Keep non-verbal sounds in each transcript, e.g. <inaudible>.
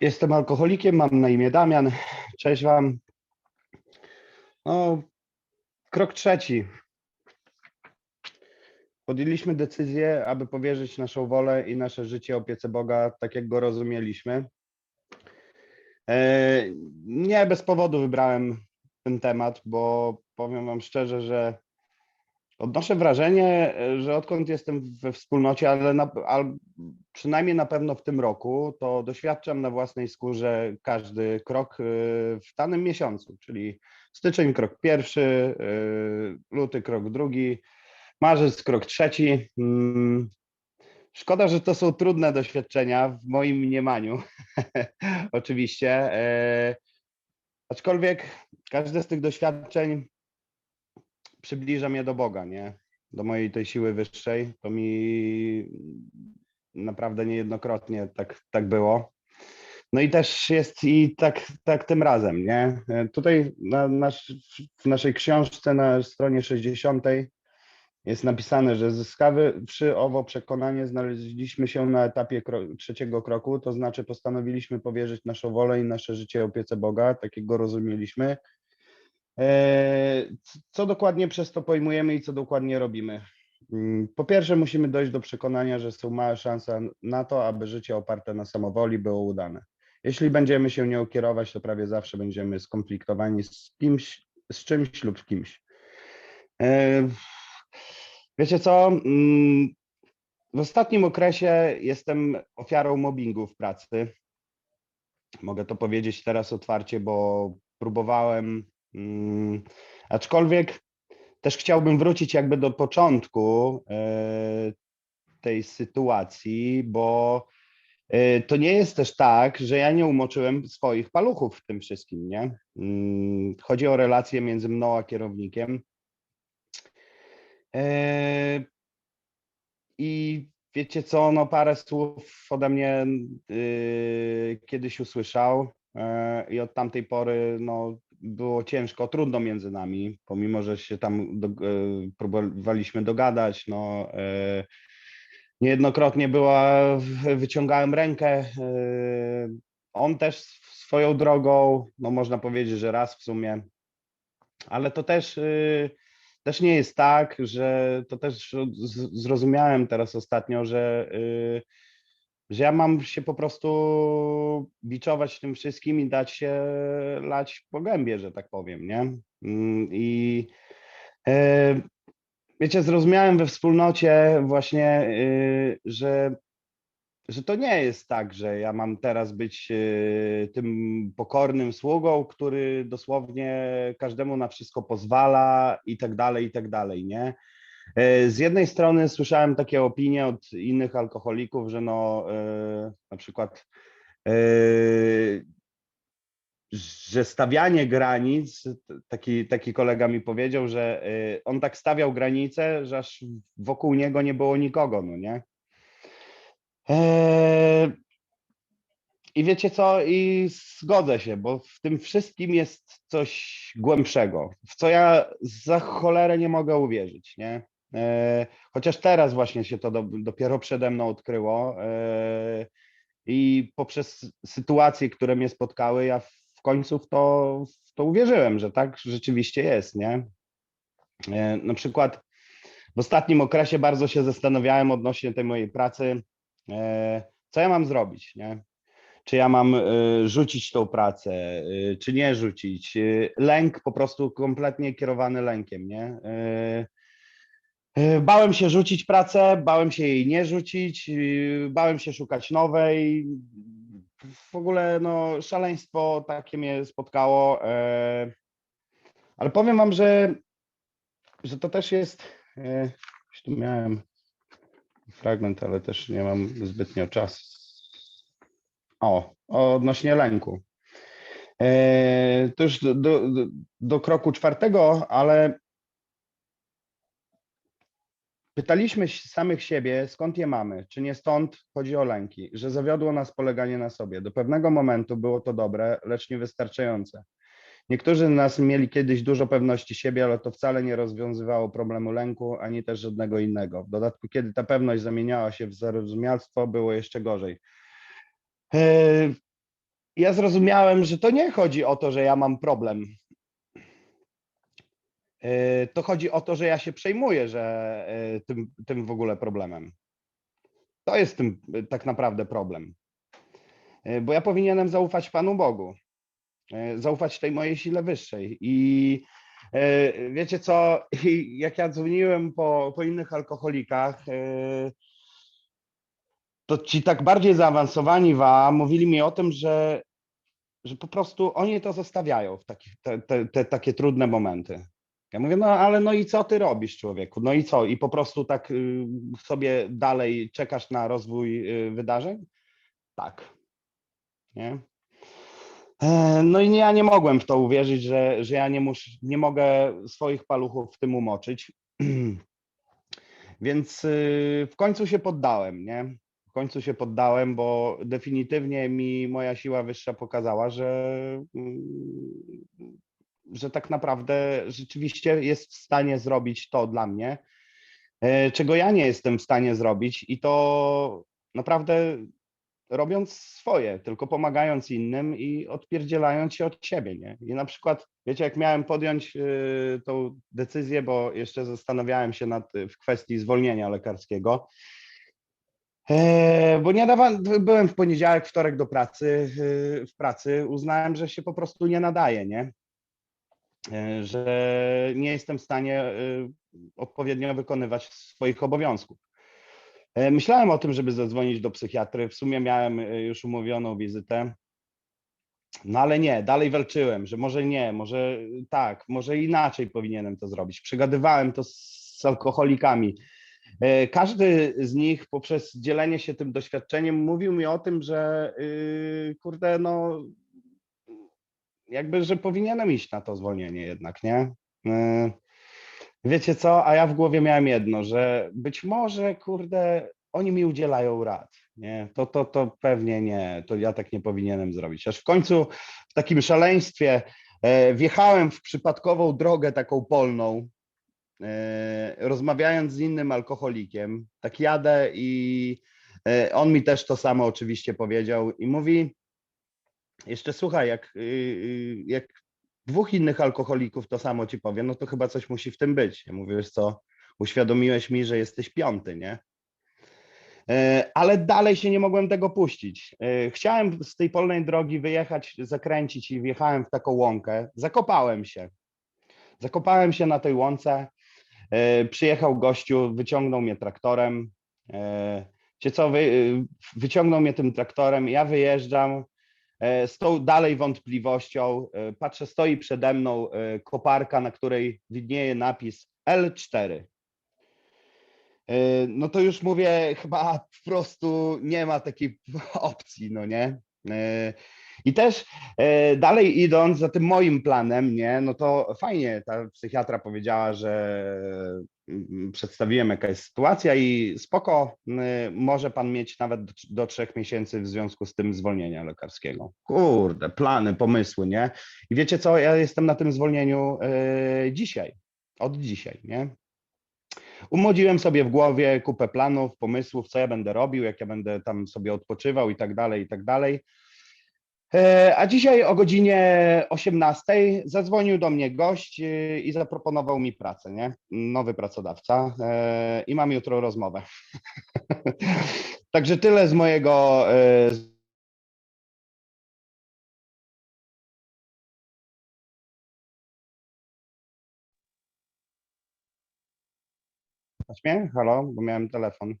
Jestem alkoholikiem, mam na imię Damian. Cześć Wam. No, krok trzeci. Podjęliśmy decyzję, aby powierzyć naszą wolę i nasze życie opiece Boga, tak jak go rozumieliśmy. E, Nie bez powodu wybrałem ten temat, bo powiem Wam szczerze, że odnoszę wrażenie, e, że odkąd jestem we wspólnocie, ale na, przynajmniej na pewno w tym roku, to doświadczam na własnej skórze każdy krok y, w danym miesiącu, czyli styczeń krok pierwszy, y, luty krok drugi, marzec krok trzeci. Mm, Szkoda, że to są trudne doświadczenia w moim mniemaniu, <laughs> oczywiście. e, Aczkolwiek każde z tych doświadczeń przybliża mnie do Boga, nie? Do mojej tej siły wyższej. To mi naprawdę niejednokrotnie tak, tak było. No i też jest i tak, tak tym razem, nie? Tutaj na nasz, w naszej książce na stronie 60 jest napisane, że zyskawszy owo przekonanie, znaleźliśmy się na etapie kro trzeciego kroku, to znaczy postanowiliśmy powierzyć naszą wolę i nasze życie opiece Boga, takiego rozumieliśmy. E, Co dokładnie przez to pojmujemy i co dokładnie robimy? Mm, Po pierwsze, musimy dojść do przekonania, że są małe szanse na to, aby życie oparte na samowoli było udane. Jeśli będziemy się nią kierować, to prawie zawsze będziemy skonfliktowani z kimś, z czymś lub kimś. E, Wiecie co? Mm, W ostatnim okresie jestem ofiarą mobbingu w pracy. Mogę to powiedzieć teraz otwarcie, bo próbowałem, aczkolwiek też chciałbym wrócić jakby do początku e, tej sytuacji, bo e, to nie jest też tak, że ja nie umoczyłem swoich paluchów w tym wszystkim, nie? Mm, Chodzi o relacje między mną a kierownikiem. E, I wiecie co, no parę słów ode mnie y, kiedyś usłyszał i od tamtej pory no, było ciężko, trudno między nami, pomimo, że się tam do, e, próbowaliśmy dogadać, no e, niejednokrotnie była, wyciągałem rękę, e, on też swoją drogą, no można powiedzieć, że raz w sumie, ale to też też nie jest tak, że to też zrozumiałem teraz ostatnio, że, że ja mam się po prostu biczować tym wszystkim i dać się lać po gębie, że tak powiem, nie? Mm, I e, wiecie, zrozumiałem we wspólnocie właśnie, y, że że to nie jest tak, że ja mam teraz być e, tym pokornym sługą, który dosłownie każdemu na wszystko pozwala i tak dalej, i tak dalej, nie? E, Z jednej strony słyszałem takie opinie od innych alkoholików, że no e, na przykład e, że stawianie granic, taki, taki kolega mi powiedział, że on tak stawiał granice, że aż wokół niego nie było nikogo, no nie? I wiecie co? I zgodzę się, bo w tym wszystkim jest coś głębszego, w co ja za cholerę nie mogę uwierzyć, nie? Eee, Chociaż teraz właśnie się to do, dopiero przede mną odkryło eee, i poprzez sytuacje, które mnie spotkały, ja w końcu w to, w to uwierzyłem, że tak rzeczywiście jest, nie? Eee, Na przykład w ostatnim okresie bardzo się zastanawiałem odnośnie tej mojej pracy, e, co ja mam zrobić, nie? Czy ja mam e, rzucić tą pracę, e, czy nie rzucić? E, Lęk po prostu kompletnie kierowany lękiem, nie? E, Bałem się rzucić pracę, bałem się jej nie rzucić, e, bałem się szukać nowej. W ogóle no, szaleństwo takie mnie spotkało. e, Ale powiem wam, że, że to też jest. tu miałem fragment, ale też nie mam zbytnio czasu. O, odnośnie lęku. To już do, do- do kroku czwartego, ale pytaliśmy samych siebie, skąd je mamy, czy nie stąd chodzi o lęki, że zawiodło nas poleganie na sobie. Do pewnego momentu było to dobre, lecz niewystarczające. Niektórzy z nas mieli kiedyś dużo pewności siebie, ale to wcale nie rozwiązywało problemu lęku, ani też żadnego innego. W dodatku, kiedy ta pewność zamieniała się w zarozumialstwo, było jeszcze gorzej. E, ja zrozumiałem, że to nie chodzi o to, że ja mam problem. Yy, To chodzi o to, że ja się przejmuję, że yy, tym, tym w ogóle problemem. To jest tym yy, tak naprawdę problem. Bo ja powinienem zaufać Panu Bogu, zaufać tej mojej sile wyższej. I wiecie co, <laughs> jak ja dzwoniłem po, po innych alkoholikach, to ci tak bardziej zaawansowani wa mówili mi o tym, że, że po prostu oni to zostawiają w takich, te, te, te takie trudne momenty. Ja mówię, no ale no i co ty robisz, człowieku? No i co? I po prostu tak y, sobie dalej czekasz na rozwój y, wydarzeń? Tak. Nie? E, No i ja nie mogłem w to uwierzyć, że, że ja nie, mus, nie mogę swoich paluchów w tym umoczyć. <clears throat> Więc y, w końcu się poddałem, nie? W końcu się poddałem, bo definitywnie mi moja siła wyższa pokazała, że, mm, że tak naprawdę rzeczywiście jest w stanie zrobić to dla mnie, e, czego ja nie jestem w stanie zrobić i to naprawdę robiąc swoje, tylko pomagając innym i odpierdzielając się od siebie, nie? I na przykład, wiecie, jak miałem podjąć y, tą decyzję, bo jeszcze zastanawiałem się nad, w kwestii zwolnienia lekarskiego, e, bo niedawno byłem w poniedziałek, wtorek do pracy, w pracy, uznałem, że się po prostu nie nadaje, nie? E, Że nie jestem w stanie y, odpowiednio wykonywać swoich obowiązków. E, Myślałem o tym, żeby zadzwonić do psychiatry. W sumie miałem e, już umówioną wizytę. No ale nie, dalej walczyłem, że może nie, może tak, może inaczej powinienem to zrobić. Przegadywałem to z alkoholikami. E, Każdy z nich poprzez dzielenie się tym doświadczeniem mówił mi o tym, że kurde, no jakby, że powinienem iść na to zwolnienie jednak, nie? Yy, Wiecie co, a ja w głowie miałem jedno, że być może, kurde, oni mi udzielają rad, nie? To, to, to pewnie nie, to ja tak nie powinienem zrobić. Aż w końcu w takim szaleństwie e, wjechałem w przypadkową drogę taką polną, e, rozmawiając z innym alkoholikiem, tak jadę i e, on mi też to samo oczywiście powiedział i mówi, jeszcze słuchaj, jak, y, y, jak dwóch innych alkoholików to samo ci powiem, no to chyba coś musi w tym być. Ja mówię, wiesz co, uświadomiłeś mi, że jesteś piąty, nie? E, Ale dalej się nie mogłem tego puścić. E, Chciałem z tej polnej drogi wyjechać, zakręcić i wjechałem w taką łąkę. Zakopałem się. Zakopałem się na tej łące. E, Przyjechał gościu, wyciągnął mnie traktorem. Wiecie co, wy, wyciągnął mnie tym traktorem, ja wyjeżdżam, z tą dalej wątpliwością. e, Patrzę, stoi przede mną e, koparka, na której widnieje napis L4. E, No to już mówię, chyba po prostu nie ma takiej <laughs> opcji, no nie? E, I też e, dalej idąc za tym moim planem, nie, no to fajnie, ta psychiatra powiedziała, że przedstawiłem jaka jest sytuacja i spoko, y, może pan mieć nawet do, trzech miesięcy w związku z tym zwolnienia lekarskiego. Kurde, plany, pomysły, nie? I wiecie co, ja jestem na tym zwolnieniu e, dzisiaj, od dzisiaj, nie? Umodziłem sobie w głowie kupę planów, pomysłów, co ja będę robił, jak ja będę tam sobie odpoczywał i tak dalej, i tak dalej. E, A dzisiaj o godzinie 18 zadzwonił do mnie gość e, i zaproponował mi pracę, nie? Nowy pracodawca e, i mam jutro rozmowę. <laughs> Także tyle z mojego. mnie? Halo, bo miałem telefon.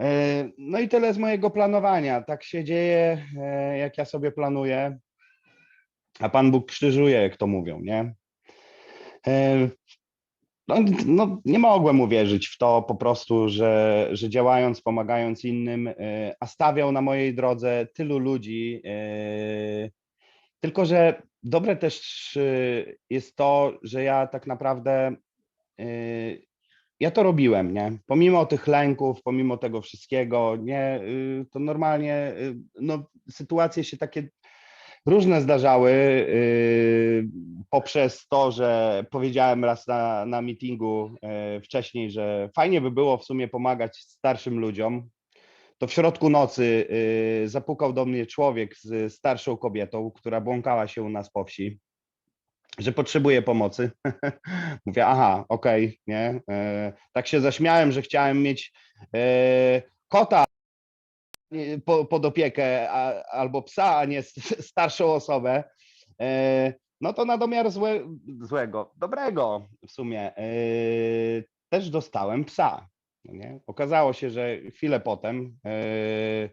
E, No i tyle z mojego planowania. Tak się dzieje, e, jak ja sobie planuję, a Pan Bóg krzyżuje, jak to mówią, nie? E, No, no, nie mogłem uwierzyć w to po prostu, że, że działając, pomagając innym, a stawiał na mojej drodze tylu ludzi. Tylko, że dobre też jest to, że ja tak naprawdę ja to robiłem, nie? Pomimo tych lęków, pomimo tego wszystkiego, nie, y, to normalnie, y, no, sytuacje się takie różne zdarzały y, poprzez to, że powiedziałem raz na, na meetingu wcześniej, że fajnie by było w sumie pomagać starszym ludziom. to w środku nocy zapukał do mnie człowiek z starszą kobietą, która błąkała się u nas po wsi, że potrzebuje pomocy. <laughs> Mówię, aha, okej, nie. E, tak się zaśmiałem, że chciałem mieć e, kota nie, po, pod opiekę a, albo psa, a nie <laughs> starszą osobę. E, no to na domiar złe, złego, dobrego w sumie. e, też dostałem psa. no Nie? Okazało się, że chwilę potem e,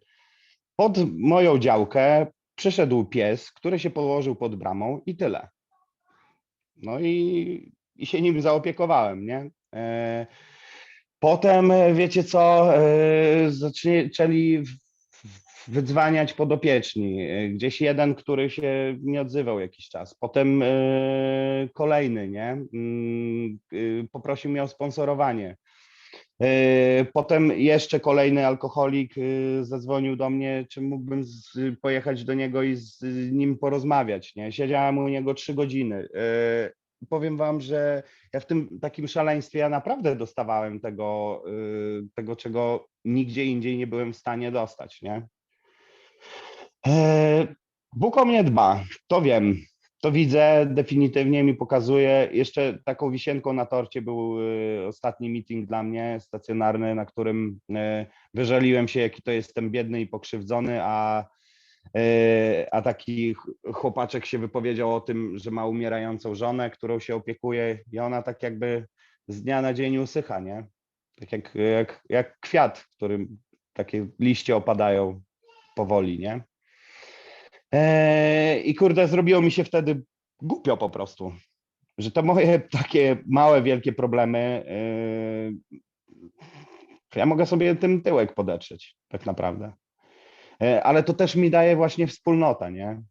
pod moją działkę przyszedł pies, który się położył pod bramą i tyle. No i, i się nim zaopiekowałem, nie? E, Potem, e, wiecie co, e, zaczęli wydzwaniać podopieczni. Gdzieś jeden, który się nie odzywał jakiś czas. Potem kolejny, nie? Mm, Poprosił mnie o sponsorowanie. E, Potem jeszcze kolejny alkoholik y, zadzwonił do mnie, czy mógłbym z, pojechać do niego i z nim porozmawiać. Nie? Siedziałem u niego trzy godziny. E, Powiem wam, że ja w tym takim szaleństwie ja naprawdę dostawałem tego, tego, czego nigdzie indziej nie byłem w stanie dostać. Nie? Bóg o mnie dba, to wiem. To widzę, definitywnie mi pokazuje. Jeszcze taką wisienką na torcie był y, ostatni meeting dla mnie, stacjonarny, na którym y, wyżaliłem się, jaki to jestem biedny i pokrzywdzony, a, y, a taki ch- chłopaczek się wypowiedział o tym, że ma umierającą żonę, którą się opiekuje i ona tak jakby z dnia na dzień usycha, nie? Tak jak, jak, jak kwiat, którym takie liście opadają powoli, nie? Eee, I kurde, zrobiło mi się wtedy głupio po prostu, że te moje <laughs> takie małe, wielkie problemy, eee, ja mogę sobie tym tyłek podetrzeć, tak naprawdę. Eee, Ale to też mi daje właśnie wspólnota, nie?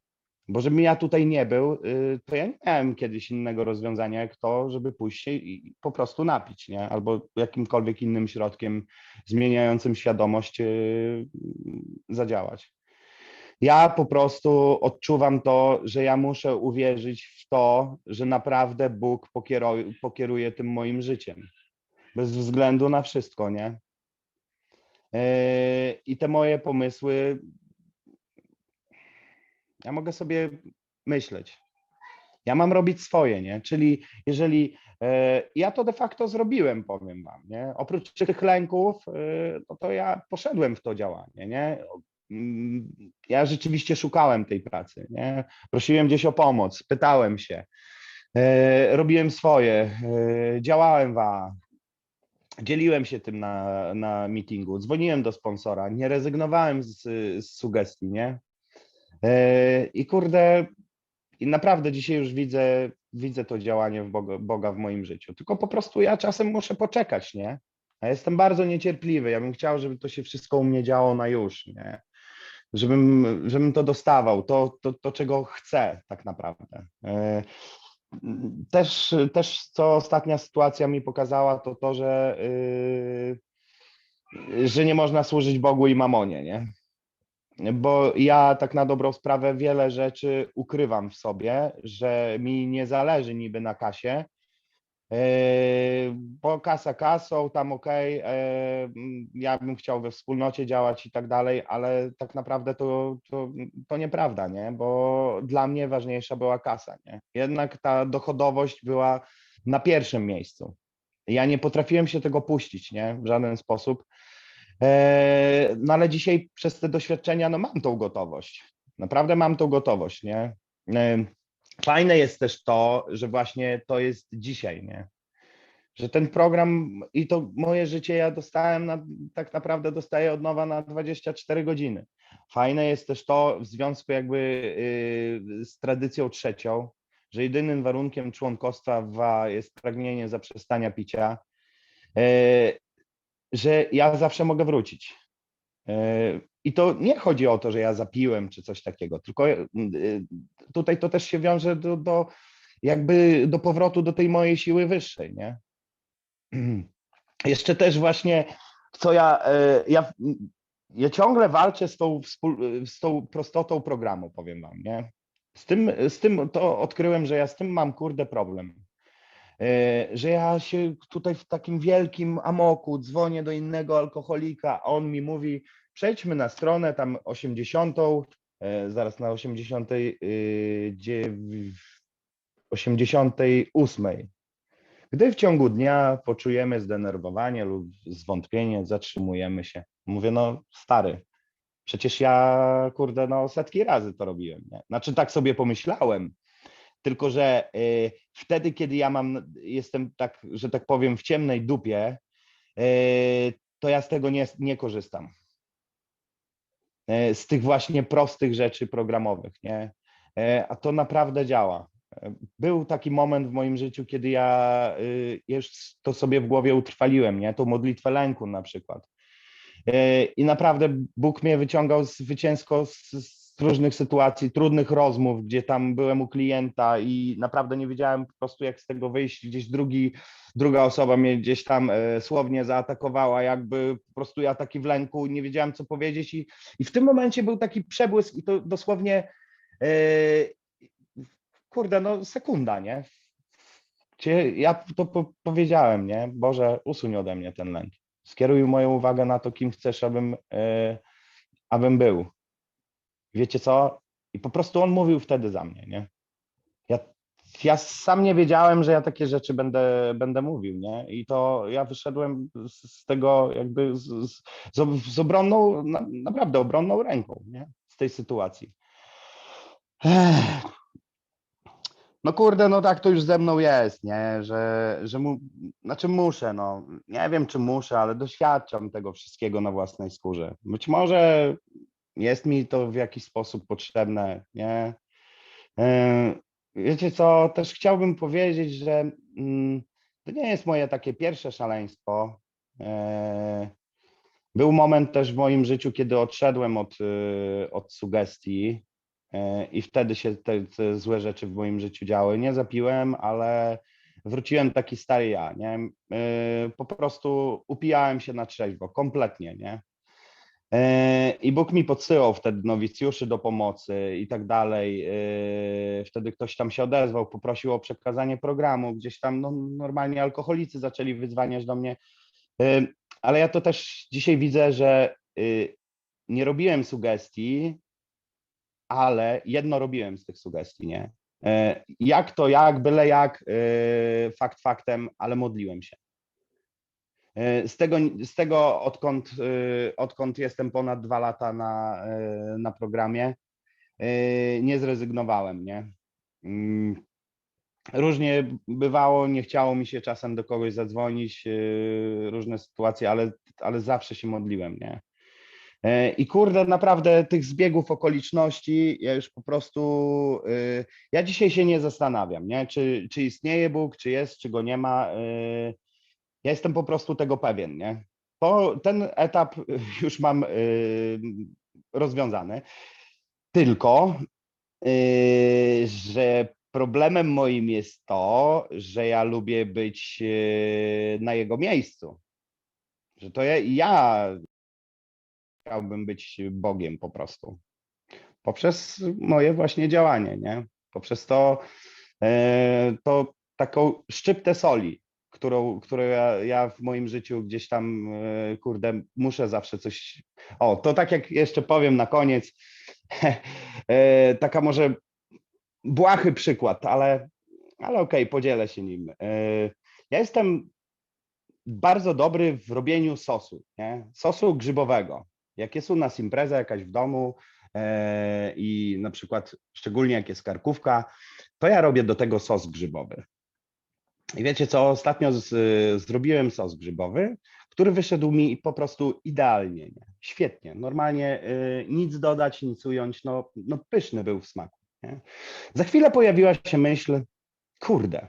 Bo żebym ja tutaj nie był, to ja nie miałem kiedyś innego rozwiązania jak to, żeby pójść się i po prostu napić, nie? Albo jakimkolwiek innym środkiem zmieniającym świadomość zadziałać. Ja po prostu odczuwam to, że ja muszę uwierzyć w to, że naprawdę Bóg pokieruje, pokieruje tym moim życiem. Bez względu na wszystko, nie? Yy, I te moje pomysły, ja mogę sobie myśleć. Ja mam robić swoje, nie? Czyli jeżeli e, ja to de facto zrobiłem, powiem wam, nie? Oprócz tych lęków, e, no to ja poszedłem w to działanie, nie? Ja rzeczywiście szukałem tej pracy, nie? Prosiłem gdzieś o pomoc, pytałem się, e, robiłem swoje, e, działałem wa, dzieliłem się tym na, na meetingu, dzwoniłem do sponsora, nie rezygnowałem z, z sugestii, nie? E, I kurde, i naprawdę dzisiaj już widzę, widzę to działanie w Boga, Boga w moim życiu. Tylko po prostu ja czasem muszę poczekać, nie? A jestem bardzo niecierpliwy. Ja bym chciał, żeby to się wszystko u mnie działo na już, nie? Żebym, żebym to dostawał, to, to, to czego chcę tak naprawdę. E, Też, też co ostatnia sytuacja mi pokazała, to to, że, yy, że nie można służyć Bogu i mamonie, nie? bo ja tak na dobrą sprawę wiele rzeczy ukrywam w sobie, że mi nie zależy niby na kasie, bo kasa kasą, tam okej, ja bym chciał we wspólnocie działać i tak dalej, ale tak naprawdę to, to, to nieprawda, nie? bo dla mnie ważniejsza była kasa. Nie? Jednak ta dochodowość była na pierwszym miejscu. Ja nie potrafiłem się tego puścić nie? w żaden sposób. E, No ale dzisiaj przez te doświadczenia no mam tą gotowość. Naprawdę mam tą gotowość, nie? Fajne jest też to, że właśnie to jest dzisiaj, nie? Że ten program i to moje życie ja dostałem na, tak naprawdę dostaję od nowa na 24 godziny. Fajne jest też to w związku jakby y, z tradycją trzecią, że jedynym warunkiem członkostwa WA jest pragnienie zaprzestania picia. E, że ja zawsze mogę wrócić. I to nie chodzi o to, że ja zapiłem czy coś takiego, tylko e, tutaj to też się wiąże do, do jakby do powrotu do tej mojej siły wyższej, nie? <clears throat> Jeszcze też właśnie, co ja, e, ja, ja ciągle walczę z tą, z tą prostotą programu, powiem wam, nie? Z tym, z tym to odkryłem, że ja z tym mam kurde problem. e, że ja się tutaj w takim wielkim amoku dzwonię do innego alkoholika, on mi mówi, przejdźmy na stronę tam 80, e, zaraz na 80, y, dziew- 88. Gdy w ciągu dnia poczujemy zdenerwowanie lub zwątpienie, zatrzymujemy się. Mówię, no stary, przecież ja, kurde, no setki razy to robiłem. Nie? Znaczy tak sobie pomyślałem, tylko że y, wtedy, kiedy ja mam, jestem tak, że tak powiem, w ciemnej dupie, y, to ja z tego nie, nie korzystam. Y, z tych właśnie prostych rzeczy programowych, nie? Y, a to naprawdę działa. Y, Był taki moment w moim życiu, kiedy ja y, już to sobie w głowie utrwaliłem, nie? Tą modlitwę lęku na przykład. I naprawdę Bóg mnie wyciągał zwycięsko z różnych sytuacji, trudnych rozmów, gdzie tam byłem u klienta i naprawdę nie wiedziałem po prostu, jak z tego wyjść. Gdzieś drugi, druga osoba mnie gdzieś tam e, słownie zaatakowała, jakby po prostu ja taki w lęku, nie wiedziałem, co powiedzieć. I, i w tym momencie był taki przebłysk, i to dosłownie, e, kurde, no sekunda, nie? Ja to po, powiedziałem, nie? Boże, usuń ode mnie ten lęk. Skieruj moją uwagę na to, kim chcesz, abym, e, abym był. Wiecie co? I po prostu on mówił wtedy za mnie, nie? Ja, ja sam nie wiedziałem, że ja takie rzeczy będę, będę mówił, nie? I to ja wyszedłem z, z tego jakby z, z, z, ob- z obronną, na, naprawdę obronną ręką, nie? Z tej sytuacji. Ech. No kurde, no tak to już ze mną jest, nie? Że, że mu, znaczy muszę, no. Nie wiem, czy muszę, ale doświadczam tego wszystkiego na własnej skórze. Być może jest mi to w jakiś sposób potrzebne, nie? E, Wiecie co, też chciałbym powiedzieć, że mm, to nie jest moje takie pierwsze szaleństwo. E, Był moment też w moim życiu, kiedy odszedłem od, y, od sugestii e, i wtedy się te, te złe rzeczy w moim życiu działy. Nie zapiłem, ale wróciłem taki stary ja, nie? Po prostu upijałem się na trzeźwo, kompletnie, nie? E, I Bóg mi podsyłał wtedy nowicjuszy do pomocy i tak dalej. E, Wtedy ktoś tam się odezwał, poprosił o przekazanie programu, gdzieś tam no, normalnie alkoholicy zaczęli wyzwaniać do mnie. E, Ale ja to też dzisiaj widzę, że y, nie robiłem sugestii, ale jedno robiłem z tych sugestii, nie? Jak to jak, byle jak, e, fakt faktem, ale modliłem się. E, Z tego, z tego odkąd, e, odkąd jestem ponad dwa lata na, e, na programie, nie zrezygnowałem, nie? Mm, Różnie bywało, nie chciało mi się czasem do kogoś zadzwonić, różne sytuacje, ale, ale zawsze się modliłem, nie? I kurde, naprawdę tych zbiegów okoliczności, ja już po prostu, ja dzisiaj się nie zastanawiam, nie? Czy, czy istnieje Bóg, czy jest, czy go nie ma. Ja jestem po prostu tego pewien, nie? Ten etap <laughs> już mam y, rozwiązany. Tylko, y, że problemem moim jest to, że ja lubię być y, na jego miejscu. Że to ja, ja chciałbym być Bogiem po prostu. Poprzez moje właśnie działanie, nie? Poprzez to, e, to taką szczyptę soli, którą, którą ja, ja w moim życiu gdzieś tam, e, kurde, muszę zawsze coś. O, to tak jak jeszcze powiem na koniec, <laughs> e, taka może błahy przykład, ale, ale okej, podzielę się nim. E, Ja jestem bardzo dobry w robieniu sosu, nie? Sosu grzybowego. Jak jest u nas impreza jakaś w domu i na przykład szczególnie jak jest karkówka, to ja robię do tego sos grzybowy. I wiecie co, ostatnio z, zrobiłem sos grzybowy, który wyszedł mi po prostu idealnie, nie? świetnie, normalnie y, nic dodać, nic ująć, no, no pyszny był w smaku. Nie? Za chwilę pojawiła się myśl, kurde,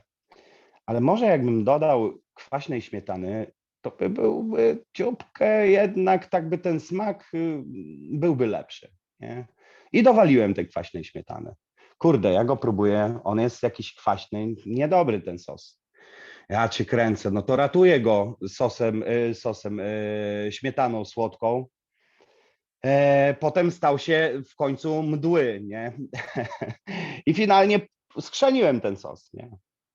ale może jakbym dodał kwaśnej śmietany, to by byłby ciupkę jednak, tak by ten smak y, byłby lepszy. Nie? I dowaliłem tej kwaśnej śmietany. Kurde, ja go próbuję, on jest jakiś kwaśny, niedobry ten sos. Ja cię kręcę, no to ratuję go sosem, y, sosem, y, śmietaną słodką. E, Potem stał się w końcu mdły, nie? <laughs> I finalnie skrzeniłem ten sos, nie?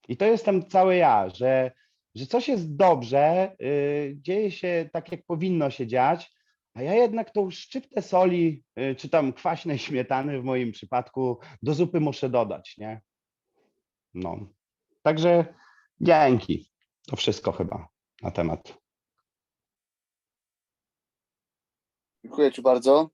I to jestem cały ja, że, że coś jest dobrze, y, dzieje się tak, jak powinno się dziać, a ja jednak tą szczyptę soli, czy tam kwaśnej śmietany w moim przypadku, do zupy muszę dodać, nie? No. Także Dzięki. To wszystko chyba na temat. Dziękuję Ci bardzo.